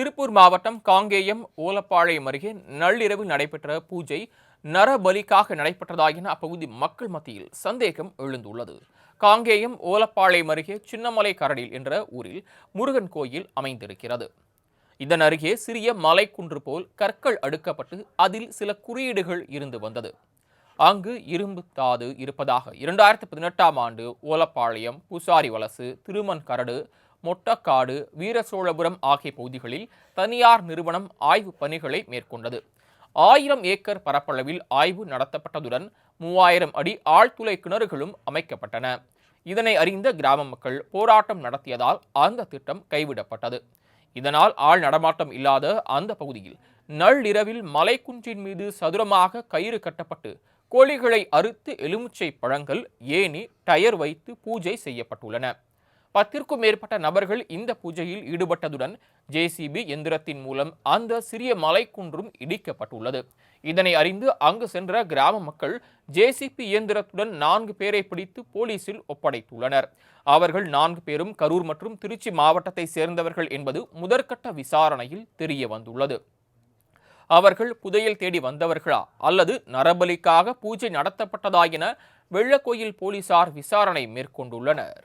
திருப்பூர் மாவட்டம் காங்கேயம் ஓலப்பாளையம் அருகே நள்ளிரவில் நடைபெற்ற பூஜை நரபலிக்காக நடைபெற்றதா என அப்பகுதி மக்கள் மத்தியில் சந்தேகம் எழுந்துள்ளது. காங்கேயம் ஓலப்பாளையம் அருகே சின்னமலை கரடில் என்ற ஊரில் முருகன் கோயில் அமைந்திருக்கிறது. இதன் அருகே சிறிய மலைக்குன்று போல் கற்கள் அடுக்கப்பட்டு அதில் சில குறியீடுகள் இருந்து வந்தது. அங்கு இரும்பு தாது இருப்பதாக இரண்டாயிரத்தி பதினெட்டாம் ஆண்டு ஓலப்பாளையம் பூசாரி வலசு திருமன் கரடு மொட்டக்காடு வீரசோழபுரம் ஆகிய பகுதிகளில் தனியார் நிறுவனம் ஆய்வு பணிகளை மேற்கொண்டது. ஆயிரம் ஏக்கர் பரப்பளவில் ஆய்வு நடத்தப்பட்டதுடன் மூவாயிரம் அடி ஆழ்துளை கிணறுகளும் அமைக்கப்பட்டன. இதனை அறிந்த கிராம மக்கள் போராட்டம் நடத்தியதால் அந்த திட்டம் கைவிடப்பட்டது. இதனால் ஆள் நடமாட்டம் இல்லாத அந்த பகுதியில் நள்ளிரவில் மலைக்குன்றின் மீது சதுரமாக கயிறு கட்டப்பட்டு கோழிகளை அறுத்து எலுமிச்சை பழங்கள் ஏணி டயர் வைத்து பூஜை செய்யப்பட்டுள்ளன. பத்திற்கும் மேற்பட்ட நபர்கள் இந்த பூஜையில் ஈடுபட்டதுடன் ஜேசிபி எந்திரத்தின் மூலம் அந்த சிறிய மலைக்குன்றும் இடிக்கப்பட்டுள்ளது. இதனை அறிந்து அங்கு சென்ற கிராம மக்கள் ஜேசிபி இயந்திரத்துடன் நான்கு பேரை பிடித்து போலீசில் ஒப்படைத்துள்ளனர். அவர்கள் நான்கு பேரும் கரூர் மற்றும் திருச்சி மாவட்டத்தை சேர்ந்தவர்கள் என்பது முதற்கட்ட விசாரணையில் தெரிய வந்துள்ளது. அவர்கள் புதையல் தேடி வந்தவர்களா அல்லது நரபலிக்காக பூஜை நடத்தப்பட்டதா என வெள்ளக்கோயில் போலீசார் விசாரணை மேற்கொண்டுள்ளனர்.